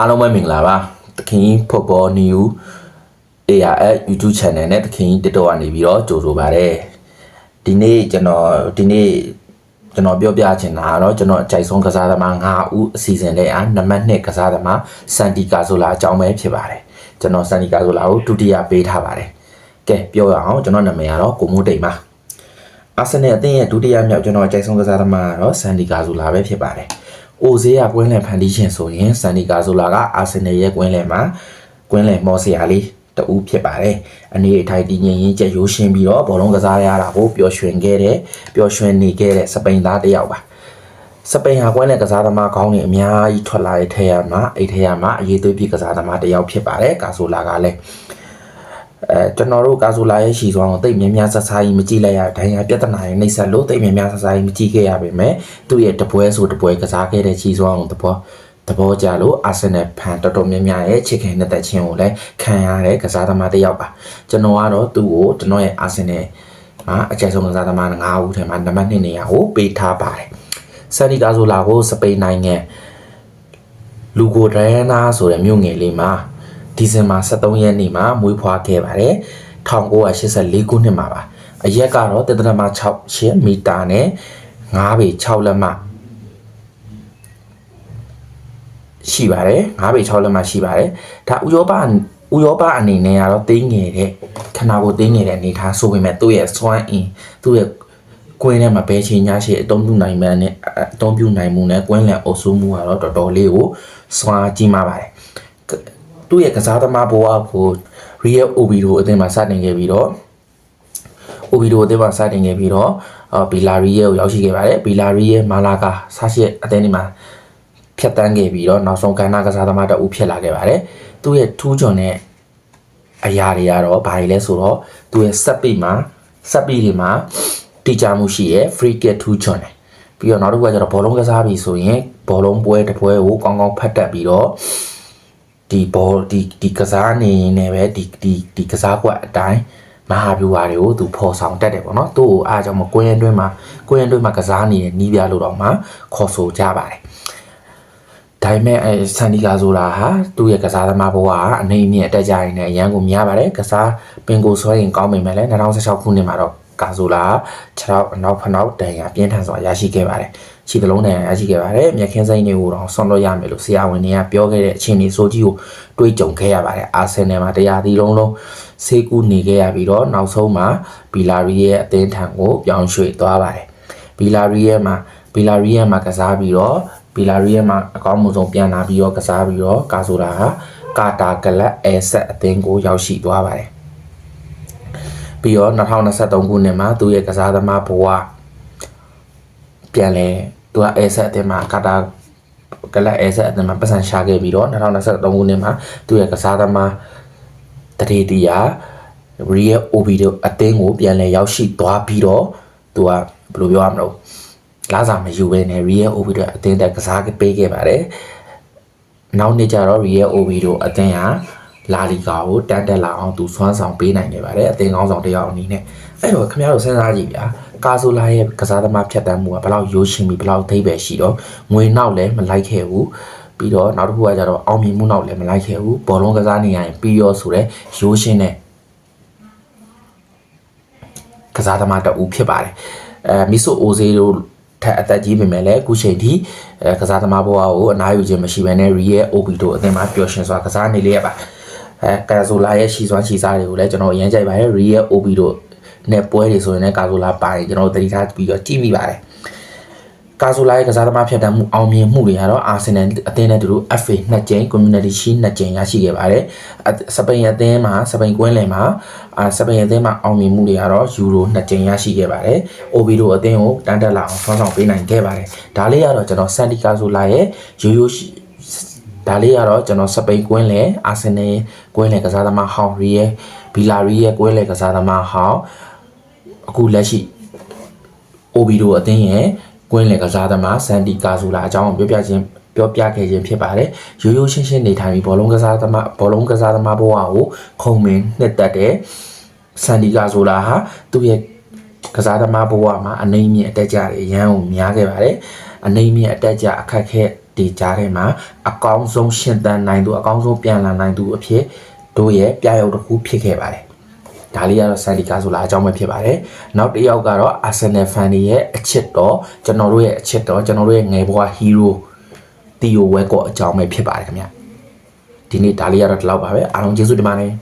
အားလုံးပဲမင်္ဂလာပါသခင်ကြီး Football New ARS YouTube Channel နဲ့သခင်ကြီး TikTok ကနေပြီးတော့ကြိုဆိုပါရစေဒီနေ့ကျွန်တော်ဒီနေ့ကျွန်တော်ပြောပြချင်တာကတော့ကျွန်တော်အကြိုက်ဆုံးကစားသမား5ဦးအစီအစဉ်လေးအားနံပါတ်1ကစားသမားစန်တီကာဆိုလာအကြောင်းပဲဖြစ်ပါတယ်ကျွန်တော်စန်တီကာဆိုလာကိုဒုတိယပေးထားပါတယ်ကဲပြောရအောင်ကျွန်တော်နာမည်ကတော့ကိုမိုးတိမ်ပါအာဆင်နယ်အသင်းရဲ့ဒုတိယမြောက်ကျွန်တော်အကြိုက်ဆုံးကစားသမားကတော့စန်တီကာဆိုလာပဲဖြစ်ပါတယ်။ အိုဈေးရကွင်းလယ်ဖန်တီးရှင်ဆိုရင်စန်တီကာဆိုလာကအာဆင်နယ်ရဲ့ကွင်းလယ်မှာကွင်းလယ်မော်စရာလေးတဦးဖြစ်ပါတယ်။အနေအထိုက်တည်ငြိမ်ရင်းချက်ရိုးရှင်းပြီးတော့ဘောလုံးကစားရတာကိုပျော်ရွှင်ခဲ့တဲ့ပျော်ရွှင်နေခဲ့တဲ့စပိန်သားတစ်ယောက်ပါ။စပိန်ဟာကွင်းလယ်ကစားသမားကောင်းနေအများကြီးထွက်လာတဲ့ထဲရမှာအဲ့ထဲရမှာအရေးသွေးပြကစားသမားတစ်ယောက်ဖြစ်ပါတယ်။ကာဆိုလာကလည်း အဲကျွန်တော်တို့ကာဆိုလာရဲ့ရှီစွမ်းကိုတိတ်များများဆဆာကြီးမကြည့်လိုက်ရဒိုင်ယာပြဿနာရဲ့နှိမ့်ဆက်လို့တိတ်များများဆဆာကြီးမကြည့်ခဲ့ရပါပဲသူ့ရဲ့တပွဲဆိုတပွဲကစားခဲ့တဲ့ရှီစွမ်းကိုတပွဲသဘောကျလို့အာဆင်နယ်ဖန်တော်တော်များများရဲ့ချစ်ခင်တဲ့တက်ချင်းကိုလည်းခံရတဲ့ကစားသမားတစ်ယောက်ပါကျွန်တော်ကတော့သူ့ကိုကျွန်တော်ရဲ့အာဆင်နယ်မှာအကြိုက်ဆုံးကစားသမား9ဦးထဲမှာနံပါတ်2နေရာကိုပေးထားပါတယ်ဆန်နီကာဆိုလာကိုစပိန်နိုင်ငံလူဂိုဒရနာဆိုတဲ့မြို့ငယ်လေးမှာ ဒီဇင်ဘာ23ရက်နေ့မှာမွေးဖွားခဲ့ပါတယ်1984ခုနှစ်မှာပါအရက်ကတော့တဒရမ6ရှစ်မီတာနဲ့9ပေ6လက်မရှိပါတယ်9ပေ6လက်မရှိပါတယ်ဒါဥရောပဥရောပအနေနဲ့ကတော့တင်းငယ်တဲ့ခနာကိုတင်းငယ်တဲ့အနေထားဆိုပေမဲ့သူ့ရဲ့စွမ်းအင်သူ့ရဲ့ကွင်းထဲမှာဘယ်ချိန်ညရှိအတုံးပြုနိုင်မှန်းနဲ့အတုံးပြုနိုင်မှုနဲ့ကွင်းလန်အုပ်စုမှုကတော့တော်တော်လေးကိုစွမ်းကြီးမားပါတယ် သူ့ရဲ့ကစားသမားဘဝကို Real Oviedo အသင်းမှာစတင်ခဲ့ပြီးတော့ Oviedo အသင်းမှာစတင်ခဲ့ပြီးတော့ဘီလာရီရဲ့ကိုရောက်ရှိခဲ့ပါတယ်ဘီလာရီရဲ့မာလာကာဆာရှိအသင်းဒီမှာဖြတ်တန်းခဲ့ပြီးတော့နောက်ဆုံးကဏ္ဍကစားသမားတအုပ်ဖြစ်လာခဲ့ပါတယ်သူ့ရဲ့ထူးချွန်တဲ့အရာတွေကတော့ဘာတွေလဲဆိုတော့သူ့ရဲ့စက်ပိမှာစက်ပိတွေမှာတီချာမှုရှိရဲ့ free kick ထူးချွန်တယ်ပြီးတော့နောက်တစ်ခုကကျတော့ဘောလုံးကစားပြီဆိုရင်ဘောလုံးပွဲတစ်ပွဲကိုကောင်းကောင်းဖတ်တတ်ပြီးတော့ ဒီဘောဒီဒီကစားနေနေပဲဒီဒီဒီကစားကွက်အတိုင်းမဟာဗျူဟာတွေကိုသူဖော်ဆောင်တတ်တယ်ပေါ့နော်သူ့ကိုအားကြောင့်မကွင်းအတွင်းမှာကွင်းအတွင်းမှာကစားနေတဲ့နီးပြလို့တော့မှခေါ်ဆိုကြပါတယ်ဒါပေမဲ့အဲဆန်ဒီကာဆိုတာဟာသူ့ရဲ့ကစားသမားဘဝကအနေနဲ့အတက်ကြရင်လည်းအရန်ကိုများပါတယ်ကစားပင်ကိုဆွဲရင်ကောင်းပေမဲ့လည်း2016ခုနှစ်မှာတော့ ကာဆိုလာခြေထောက်အနောက်ဖနောက်တန်ရာပြင်းထန်စွာရရှိခဲ့ပါတယ်ခြေသလုံးတန်ရာရရှိခဲ့ပါတယ်မြက်ခင်းစိမ့်တွေကိုတော့ဆွန့်လွတ်ရမယ်လို့ဆရာဝန်တွေကပြောခဲ့တဲ့အခြေအနေဆိုကြီးကိုတွေးကြုံခဲ့ရပါတယ်အာဆင်နယ်မှာတရားသီးလုံးလုံးဆေးကူးနေခဲ့ရပြီးတော့နောက်ဆုံးမှာဘီလာရီရဲ့အသင်းထံကိုပြောင်းရွှေ့သွားပါတယ်ဘီလာရီရဲ့မှာဘီလာရီရဲ့မှာကစားပြီးတော့ဘီလာရီရဲ့မှာအကောင်းဆုံးပြန်လာပြီးတော့ကစားပြီးတော့ကာဆိုလာဟာကာတာကလပ်အဲဆက်အသင်းကိုရောက်ရှိသွားပါတယ် ပြီးတော့2023ခုနှစ်မှာသူ့ရဲ့ကစားသမားဘဝပြန်လဲသူကအဲဆက်အသင်းမှာကာတာကလပ်အဲဆက်အသင်းမှာပတ်စံရှာခဲ့ပြီးတော့2023ခုနှစ်မှာသူ့ရဲ့ကစားသမားတရေတီယာ Real Oviedo အသင်းကိုပြန်လဲရောက်ရှိသွားပြီးတော့သူကဘယ်လိုပြောရမလဲလာစာမယူဘဲနဲ့ Real Oviedo အသင်းတက်ကစားပေးခဲ့ပါတယ်နောက်နေ့ကျတော့ Real Oviedo အသင်းဟာ လာလီဂါကိုတန်တက်လာအောင်သူစွမ်းဆောင်ပေးနိုင်ခဲ့ပါတယ်အသင်းကောင်းဆောင်တစ်ယောက်အနေနဲ့အဲ့တော့ခင်ဗျားတို့စဉ်းစားကြည့်ဗျာကာဆိုလာရဲ့ကစားသမားဖြတ်တန်းမှုကဘယ်လောက်ရိုးရှင်းပြီးဘယ်လောက်သိပဲရှိတော့ငွေနောက်လည်းမလိုက်ခဲ့ဘူးပြီးတော့နောက်တစ်ခုကကျတော့အောင်မြင်မှုနောက်လည်းမလိုက်ခဲ့ဘူးဘောလုံးကစားနေရရင်ပြီးရောဆိုတော့ရိုးရှင်းတဲ့ကစားသမားတအူဖြစ်ပါတယ်အဲမီဆိုအိုဇေတို့ထက်အသက်ကြီးပေမဲ့လည်းအခုချိန်ထိအဲကစားသမားဘဝကိုအနားယူခြင်းမရှိဘဲနဲ့ Real Obito အသင်းမှာပျော်ရွှင်စွာကစားနေလေရပါ အဲကာဆိုလာရဲ့ရှီစွမ်းရှီစားတွေကိုလည်းကျွန်တော်အရင်ကြိုက်ပါတယ် Real Obito နဲ့ပွဲတွေဆိုရင်လည်းကာဆိုလာပါရင်ကျွန်တော်သတိထားပြီးတော့ကြည့်မိပါတယ်ကာဆိုလာရဲ့ကစားသမားဖြတ်တန်းမှုအောင်မြင်မှုတွေကတော့အာဆင်နယ်အသင်းနဲ့တူတူ FA နှစ်ကြိမ် Community Shield နှစ်ကြိမ်ရရှိခဲ့ပါတယ်စပိန်အသင်းမှာစပိန်ကွင်းလယ်မှာအာစပိန်အသင်းမှာအောင်မြင်မှုတွေကတော့ယူရိုနှစ်ကြိမ်ရရှိခဲ့ပါတယ်။ Oviedo အသင်းကိုတန်းတက်လာအောင်ဆွမ်းဆောင်ပေးနိုင်ခဲ့ပါတယ်။ဒါလေးကတော့ကျွန်တော်စန်တီကာဆိုလာရဲ့ရိုးရိုး ဒါလေးကတော့ကျွန်တော်စပိန်ကွင်းလယ်အာဆင်နယ်ကွင်းလယ်ကစားသမားဟောင်းရီရဲ့ဘီလာရီရဲ့ကွင်းလယ်ကစားသမားဟောင်းအခုလက်ရှိ Oviedo အသင်းရဲ့ကွင်းလယ်ကစားသမားစန်တီကာဆိုလာအကြောင်းပြောပြခြင်းပြောပြခဲ့ခြင်းဖြစ်ပါတယ်ရိုးရိုးရှင်းရှင်းနေထိုင်ပြီးဘောလုံးကစားသမားဘောလုံးကစားသမားဘဝကိုခုံမင်းနှစ်သက်တဲ့ဆန်ဒီကာဆိုလာဟာသူ့ရဲ့ကစားသမားဘဝမှာအနေမြင့်အတက်ကြတွေရန်ကိုများခဲ့ပါတယ်အနေမြင့်အတက်ကြအခက်ခဲ ဒီကြားထဲမှာအကောင်းဆုံးရှင်သန်နိုင်သူအကောင်းဆုံးပြန်လာနိုင်သူအဖြစ်တို့ရဲ့ပြရုပ်တစ်ခုဖြစ်ခဲ့ပါတယ်ဒါလေးကတော့ဆန်ဒီကာဆိုလာအကြောင်းပဲဖြစ်ပါတယ်နောက်တစ်ယောက်ကတော့ Arsenal fan တွေရဲ့အချစ်တော်ကျွန်တော်တို့ရဲ့အချစ်တော်ကျွန်တော်တို့ရဲ့ငယ်ဘဝ hero တီယိုဝဲကော့အကြောင်းပဲဖြစ်ပါတယ်ခင်ဗျဒီနေ့ဒါလေးကတော့ဒီလောက်ပါပဲအားလုံးကျေးဇူးတင်ပါတယ်